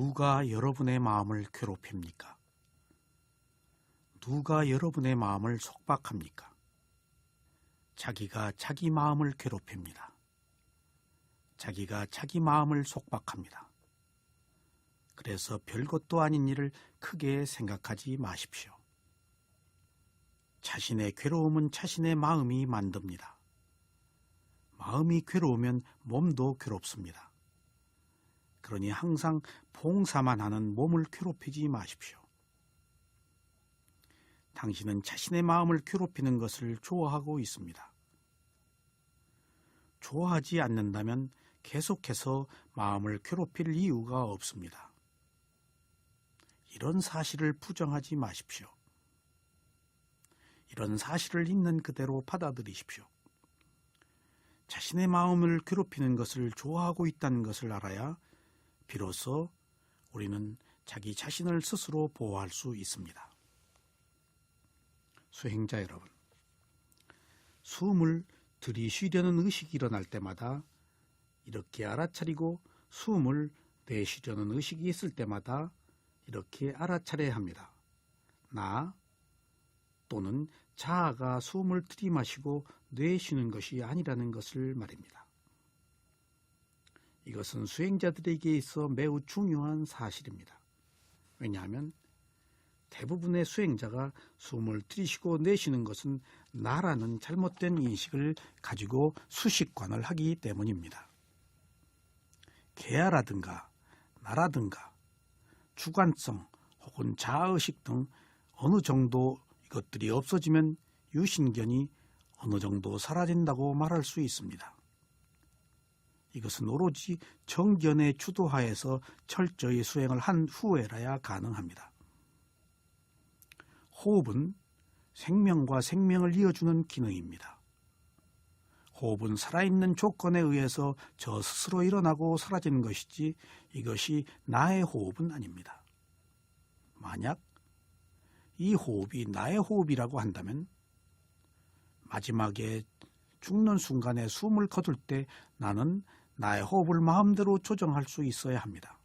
누가 여러분의 마음을 괴롭힙니까? 누가 여러분의 마음을 속박합니까? 자기가 자기 마음을 괴롭힙니다. 자기가 자기 마음을 속박합니다. 그래서 별것도 아닌 일을 크게 생각하지 마십시오. 자신의 괴로움은 자신의 마음이 만듭니다. 마음이 괴로우면 몸도 괴롭습니다. 그러니 항상 봉사만 하는 몸을 괴롭히지 마십시오. 당신은 자신의 마음을 괴롭히는 것을 좋아하고 있습니다. 좋아하지 않는다면 계속해서 마음을 괴롭힐 이유가 없습니다. 이런 사실을 부정하지 마십시오. 이런 사실을 있는 그대로 받아들이십시오. 자신의 마음을 괴롭히는 것을 좋아하고 있다는 것을 알아야 비로소 우리는 자기 자신을 스스로 보호할 수 있습니다. 수행자 여러분, 숨을 들이쉬려는 의식이 일어날 때마다 이렇게 알아차리고 숨을 내쉬려는 의식이 있을 때마다 이렇게 알아차려야 합니다. 나 또는 자아가 숨을 들이마시고 내쉬는 것이 아니라는 것을 말입니다. 이것은 수행자들에게 있어 매우 중요한 사실입니다. 왜냐하면 대부분의 수행자가 숨을 들이쉬고 내쉬는 것은 나라는 잘못된 인식을 가지고 수식관을 하기 때문입니다. 개야라든가 나라든가 주관성 혹은 자아의식 등 어느 정도 이것들이 없어지면 유신견이 어느 정도 사라진다고 말할 수 있습니다. 이것은 오로지 정견의 주도하에서 철저히 수행을 한 후에라야 가능합니다. 호흡은 생명과 생명을 이어주는 기능입니다. 호흡은 살아있는 조건에 의해서 저 스스로 일어나고 사라지는 것이지 이것이 나의 호흡은 아닙니다. 만약 이 호흡이 나의 호흡이라고 한다면 마지막에 죽는 순간에 숨을 거둘 때 나는 나의 호흡을 마음대로 조정할 수 있어야 합니다.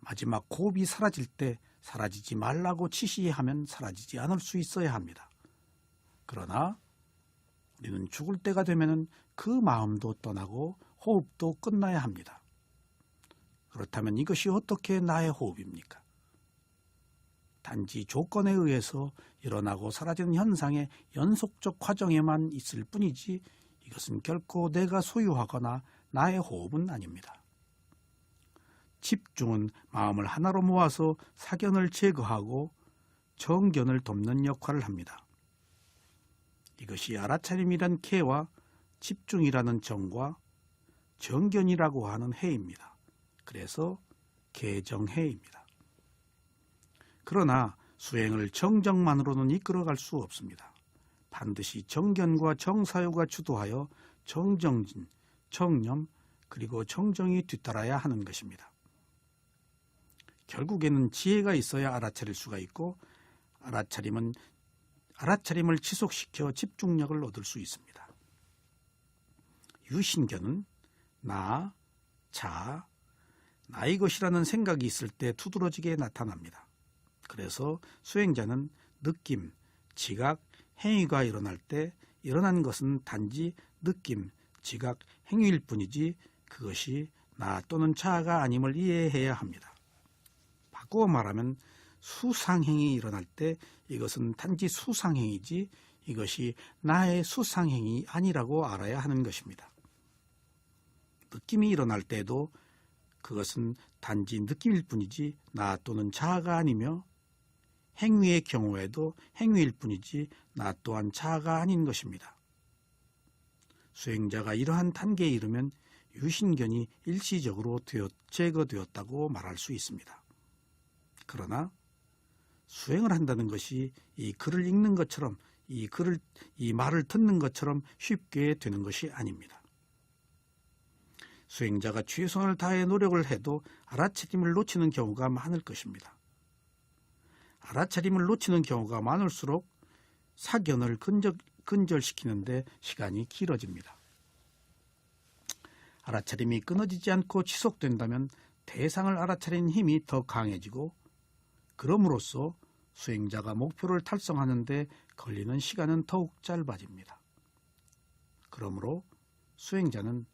마지막 호흡이 사라질 때 사라지지 말라고 지시하면 사라지지 않을 수 있어야 합니다. 그러나 우리는 죽을 때가 되면 그 마음도 떠나고 호흡도 끝나야 합니다. 그렇다면 이것이 어떻게 나의 호흡입니까? 단지 조건에 의해서 일어나고 사라지는 현상의 연속적 과정에만 있을 뿐이지 이것은 결코 내가 소유하거나 나의 호흡은 아닙니다. 집중은 마음을 하나로 모아서 사견을 제거하고 정견을 돕는 역할을 합니다. 이것이 알아차림이란 개와 집중이라는 정과 정견이라고 하는 해입니다. 그래서 개정해입니다. 그러나 수행을 정정만으로는 이끌어갈 수 없습니다. 반드시 정견과 정사유가 주도하여 정정진, 정념, 그리고 정정이 뒤따라야 하는 것입니다. 결국에는 지혜가 있어야 알아차릴 수가 있고 알아차림은 알아차림을 지속시켜 집중력을 얻을 수 있습니다. 유신견은 나, 자, 나의 것이라는 생각이 있을 때 두드러지게 나타납니다. 그래서 수행자는 느낌, 지각, 행위가 일어날 때 일어난 것은 단지 느낌, 지각, 행위일 뿐이지 그것이 나 또는 자아가 아님을 이해해야 합니다. 바꾸어 말하면 수상행이 일어날 때 이것은 단지 수상행이지 이것이 나의 수상행이 아니라고 알아야 하는 것입니다. 느낌이 일어날 때도 그것은 단지 느낌일 뿐이지 나 또는 자아가 아니며 행위의 경우에도 행위일 뿐이지 나 또한 자아가 아닌 것입니다. 수행자가 이러한 단계에 이르면 유신견이 일시적으로 제거되었다고 말할 수 있습니다. 그러나 수행을 한다는 것이 이 글을 읽는 것처럼 이 글을 이 말을 듣는 것처럼 쉽게 되는 것이 아닙니다. 수행자가 최선을 다해 노력을 해도 알아차림을 놓치는 경우가 많을 것입니다. 알아차림을 놓치는 경우가 많을수록 사견을 근절, 근절시키는데 시간이 길어집니다. 알아차림이 끊어지지 않고 지속된다면 대상을 알아차린 힘이 더 강해지고 그럼으로써 수행자가 목표를 달성하는데 걸리는 시간은 더욱 짧아집니다. 그러므로 수행자는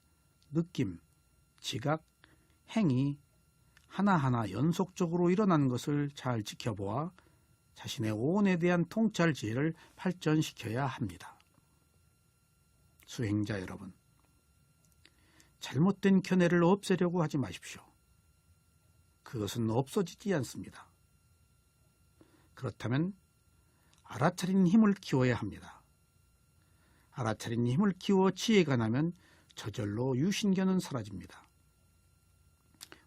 느낌, 지각, 행위 하나하나 연속적으로 일어나는 것을 잘 지켜보아 자신의 오온에 대한 통찰 지혜를 발전시켜야 합니다. 수행자 여러분, 잘못된 견해를 없애려고 하지 마십시오. 그것은 없어지지 않습니다. 그렇다면 알아차린 힘을 키워야 합니다. 알아차린 힘을 키워 지혜가 나면 저절로 유신견은 사라집니다.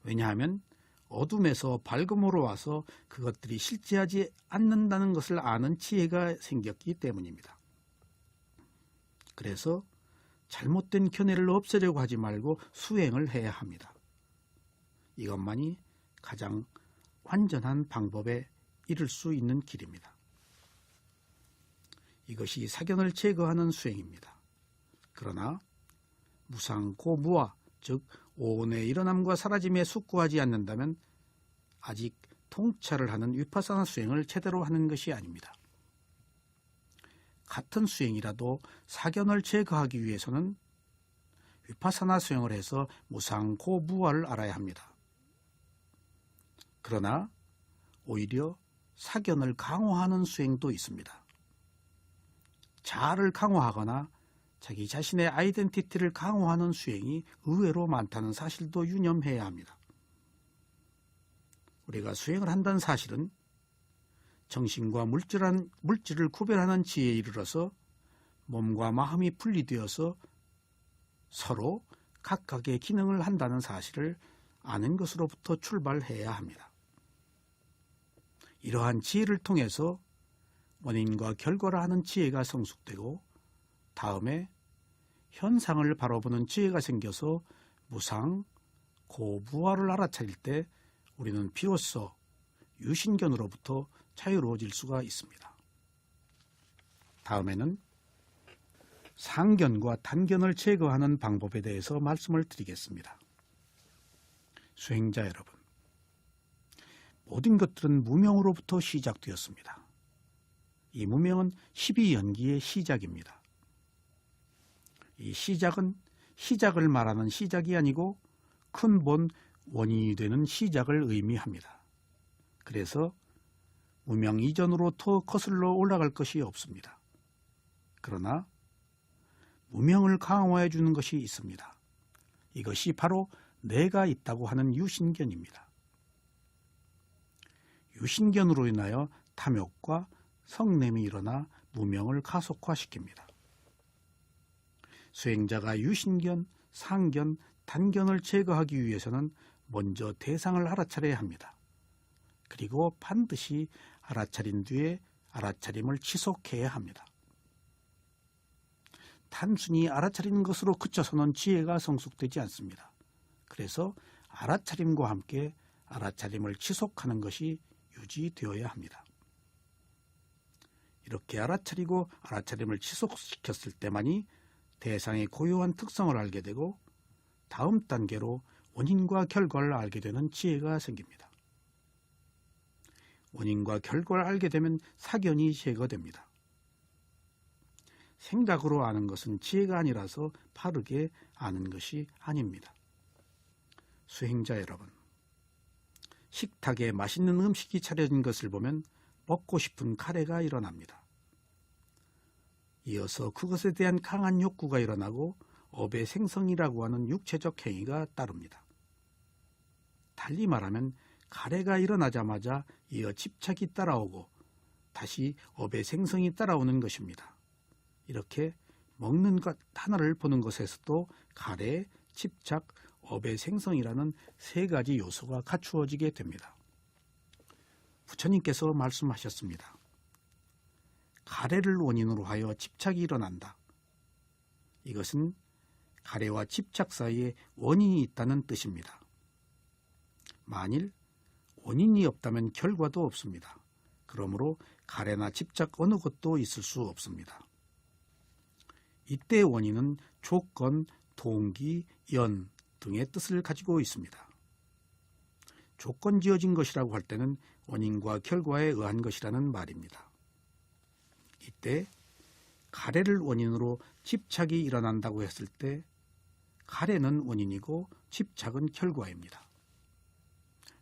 왜냐하면 어둠에서 밝음으로 와서 그것들이 실제하지 않는다는 것을 아는 지혜가 생겼기 때문입니다. 그래서 잘못된 견해를 없애려고 하지 말고 수행을 해야 합니다. 이것만이 가장 완전한 방법에 이를 수 있는 길입니다. 이것이 사견을 제거하는 수행입니다. 그러나 무상고무와 즉 오온의 일어남과 사라짐에 숙고하지 않는다면 아직 통찰을 하는 위파사나 수행을 제대로 하는 것이 아닙니다. 같은 수행이라도 사견을 제거하기 위해서는 위파사나 수행을 해서 무상고 무화를 알아야 합니다. 그러나 오히려 사견을 강화하는 수행도 있습니다. 자아를 강화하거나 자기 자신의 아이덴티티를 강화하는 수행이 의외로 많다는 사실도 유념해야 합니다. 우리가 수행을 한다는 사실은 정신과 물질한, 물질을 구별하는 지혜에 이르러서 몸과 마음이 분리되어서 서로 각각의 기능을 한다는 사실을 아는 것으로부터 출발해야 합니다. 이러한 지혜를 통해서 원인과 결과를 하는 지혜가 성숙되고 다음에 현상을 바라보는 지혜가 생겨서 무상, 고부화를 알아차릴 때 우리는 비로소 유신견으로부터 자유로워질 수가 있습니다. 다음에는 상견과 단견을 제거하는 방법에 대해서 말씀을 드리겠습니다. 수행자 여러분, 모든 것들은 무명으로부터 시작되었습니다. 이 무명은 12연기의 시작입니다. 이 시작은 시작을 말하는 시작이 아니고 큰본 원인이 되는 시작을 의미합니다. 그래서 무명 이전으로 더 거슬러 올라갈 것이 없습니다. 그러나 무명을 강화해 주는 것이 있습니다. 이것이 바로 내가 있다고 하는 유신견입니다. 유신견으로 인하여 탐욕과 성냄이 일어나 무명을 가속화시킵니다. 수행자가 유신견, 상견, 단견을 제거하기 위해서는 먼저 대상을 알아차려야 합니다. 그리고 반드시 알아차린 뒤에 알아차림을 지속해야 합니다. 단순히 알아차리는 것으로 그쳐서는 지혜가 성숙되지 않습니다. 그래서 알아차림과 함께 알아차림을 지속하는 것이 유지되어야 합니다. 이렇게 알아차리고 알아차림을 지속시켰을 때만이 대상의 고유한 특성을 알게 되고 다음 단계로 원인과 결과를 알게 되는 지혜가 생깁니다. 원인과 결과를 알게 되면 사견이 제거됩니다. 생각으로 아는 것은 지혜가 아니라서 빠르게 아는 것이 아닙니다. 수행자 여러분, 식탁에 맛있는 음식이 차려진 것을 보면 먹고 싶은 카레가 일어납니다. 이어서 그것에 대한 강한 욕구가 일어나고 업의 생성이라고 하는 육체적 행위가 따릅니다. 달리 말하면 가래가 일어나자마자 이어 집착이 따라오고 다시 업의 생성이 따라오는 것입니다. 이렇게 먹는 것 하나를 보는 것에서도 가래, 집착, 업의 생성이라는 세 가지 요소가 갖추어지게 됩니다. 부처님께서 말씀하셨습니다. 가래를 원인으로 하여 집착이 일어난다. 이것은 가래와 집착 사이에 원인이 있다는 뜻입니다. 만일 원인이 없다면 결과도 없습니다. 그러므로 가래나 집착 어느 것도 있을 수 없습니다. 이때 원인은 조건, 동기, 연 등의 뜻을 가지고 있습니다. 조건 지어진 것이라고 할 때는 원인과 결과에 의한 것이라는 말입니다. 이때 가래를 원인으로 집착이 일어난다고 했을 때 가래는 원인이고 집착은 결과입니다.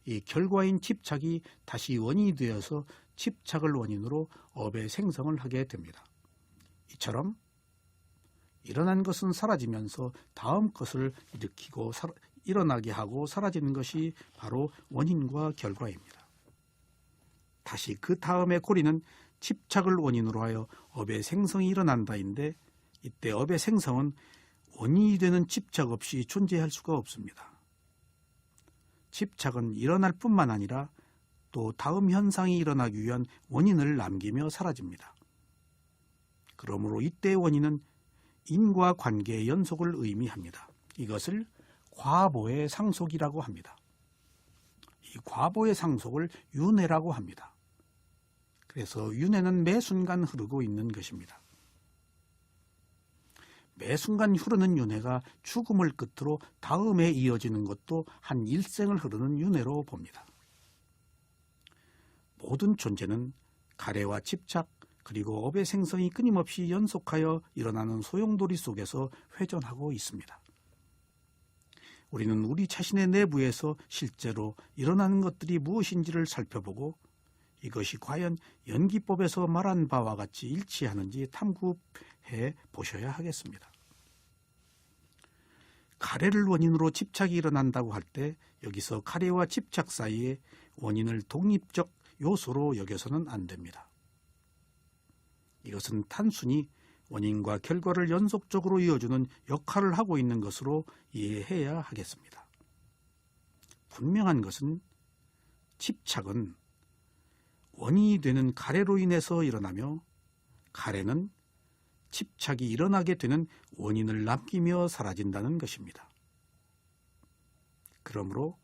이 결과인 집착이 다시 원인이 되어서 집착을 원인으로 업의 생성을 하게 됩니다. 이처럼 일어난 것은 사라지면서 다음 것을 일으키고 사, 일어나게 하고 사라지는 것이 바로 원인과 결과입니다. 다시 그 다음에 고리는 집착을 원인으로 하여 업의 생성이 일어난다인데 이때 업의 생성은 원인이 되는 집착 없이 존재할 수가 없습니다. 집착은 일어날 뿐만 아니라 또 다음 현상이 일어나기 위한 원인을 남기며 사라집니다. 그러므로 이때의 원인은 인과 관계의 연속을 의미합니다. 이것을 과보의 상속이라고 합니다. 이 과보의 상속을 윤회라고 합니다. 그래서 윤회는 매 순간 흐르고 있는 것입니다. 매 순간 흐르는 윤회가 죽음을 끝으로 다음에 이어지는 것도 한 일생을 흐르는 윤회로 봅니다. 모든 존재는 가래와 집착 그리고 업의 생성이 끊임없이 연속하여 일어나는 소용돌이 속에서 회전하고 있습니다. 우리는 우리 자신의 내부에서 실제로 일어나는 것들이 무엇인지를 살펴보고 이것이 과연 연기법에서 말한 바와 같이 일치하는지 탐구해 보셔야 하겠습니다. 가래를 원인으로 집착이 일어난다고 할 때 여기서 가래와 집착 사이에 원인을 독립적 요소로 여겨서는 안 됩니다. 이것은 단순히 원인과 결과를 연속적으로 이어주는 역할을 하고 있는 것으로 이해해야 하겠습니다. 분명한 것은 집착은 원인이 되는 가래로 인해서 일어나며 가래는 집착이 일어나게 되는 원인을 남기며 사라진다는 것입니다. 그러므로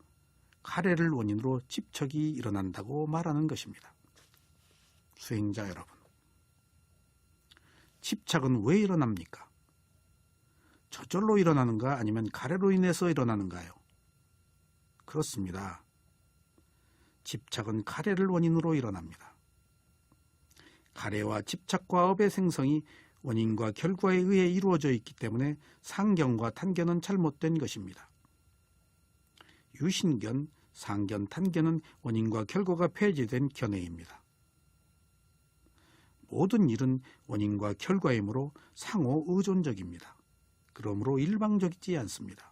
가래를 원인으로 집착이 일어난다고 말하는 것입니다. 수행자 여러분, 집착은 왜 일어납니까? 저절로 일어나는가 아니면 가래로 인해서 일어나는가요? 그렇습니다. 집착은 가래를 원인으로 일어납니다. 가래와 집착과 업의 생성이 원인과 결과에 의해 이루어져 있기 때문에 상견과 탄견은 잘못된 것입니다. 유신견, 상견, 탄견은 원인과 결과가 폐지된 견해입니다. 모든 일은 원인과 결과이므로 상호 의존적입니다. 그러므로 일방적이지 않습니다.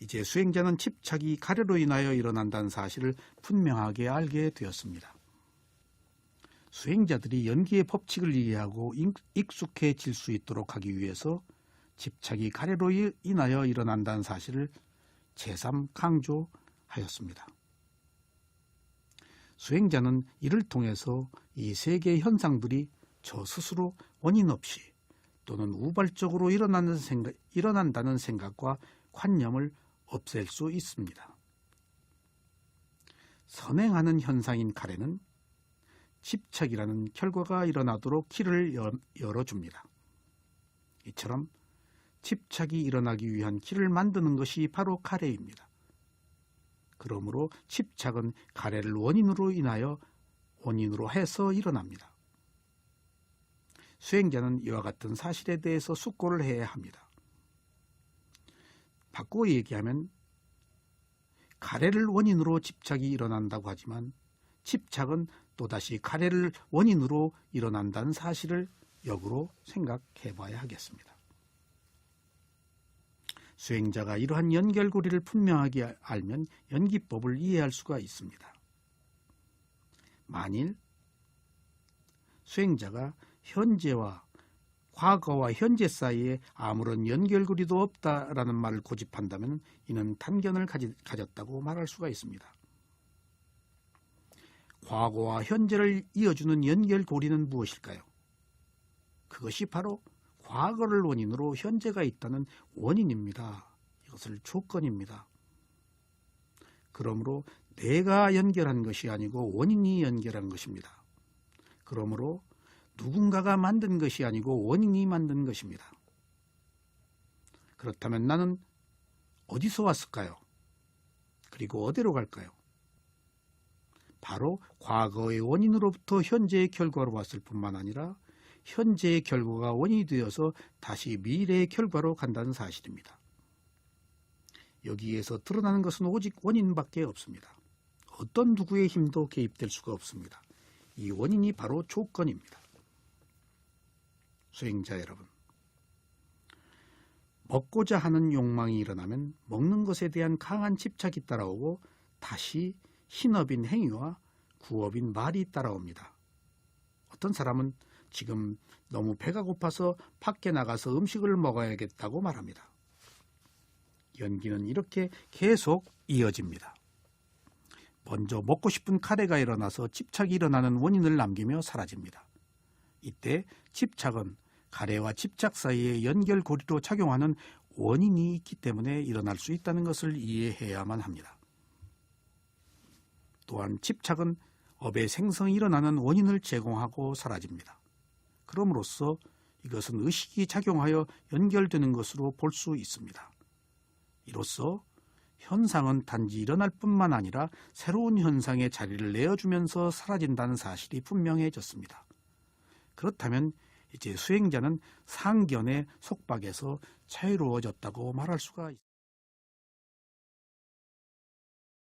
이제 수행자는 집착이 가래로 인하여 일어난다는 사실을 분명하게 알게 되었습니다. 수행자들이 연기의 법칙을 이해하고 익숙해질 수 있도록 하기 위해서 집착이 가래로 인하여 일어난다는 사실을 제3 강조하였습니다. 수행자는 이를 통해서 이 세계의 현상들이 저 스스로 원인 없이 또는 우발적으로 일어난다는 생각과 관념을 없앨 수 있습니다. 선행하는 현상인 가래는 집착이라는 결과가 일어나도록 길을 열어줍니다. 이처럼 집착이 일어나기 위한 길을 만드는 것이 바로 가래입니다. 그러므로 집착은 가래를 원인으로 인하여 원인으로 해서 일어납니다. 수행자는 이와 같은 사실에 대해서 숙고를 해야 합니다. 바꾸어 얘기하면 가래를 원인으로 집착이 일어난다고 하지만 집착은 또다시 가래를 원인으로 일어난다는 사실을 역으로 생각해 봐야 하겠습니다. 수행자가 이러한 연결고리를 분명하게 알면 연기법을 이해할 수가 있습니다. 만일 수행자가 현재와 과거와 현재 사이에 아무런 연결고리도 없다라는 말을 고집한다면 이는 단견을 가지, 가졌다고 말할 수가 있습니다. 과거와 현재를 이어주는 연결고리는 무엇일까요? 그것이 바로 과거를 원인으로 현재가 있다는 원인입니다. 이것을 조건입니다. 그러므로 내가 연결한 것이 아니고 원인이 연결한 것입니다. 그러므로 누군가가 만든 것이 아니고 원인이 만든 것입니다. 그렇다면 나는 어디서 왔을까요? 그리고 어디로 갈까요? 바로 과거의 원인으로부터 현재의 결과로 왔을 뿐만 아니라 현재의 결과가 원인이 되어서 다시 미래의 결과로 간다는 사실입니다. 여기에서 드러나는 것은 오직 원인밖에 없습니다. 어떤 누구의 힘도 개입될 수가 없습니다. 이 원인이 바로 조건입니다. 수행자 여러분, 먹고자 하는 욕망이 일어나면 먹는 것에 대한 강한 집착이 따라오고 다시 신업인 행위와 구업인 말이 따라옵니다. 어떤 사람은 지금 너무 배가 고파서 밖에 나가서 음식을 먹어야겠다고 말합니다. 연기는 이렇게 계속 이어집니다. 먼저 먹고 싶은 카레가 일어나서 집착이 일어나는 원인을 남기며 사라집니다. 이때 집착은 가래와 집착 사이의 연결고리로 작용하는 원인이 있기 때문에 일어날 수 있다는 것을 이해해야만 합니다. 또한 집착은 업의 생성이 일어나는 원인을 제공하고 사라집니다. 그럼으로써 이것은 의식이 작용하여 연결되는 것으로 볼 수 있습니다. 이로써 현상은 단지 일어날 뿐만 아니라 새로운 현상의 자리를 내어주면서 사라진다는 사실이 분명해졌습니다. 그렇다면 이제 수행자는 상견의 속박에서 자유로워졌다고 말할 수가 있습니다.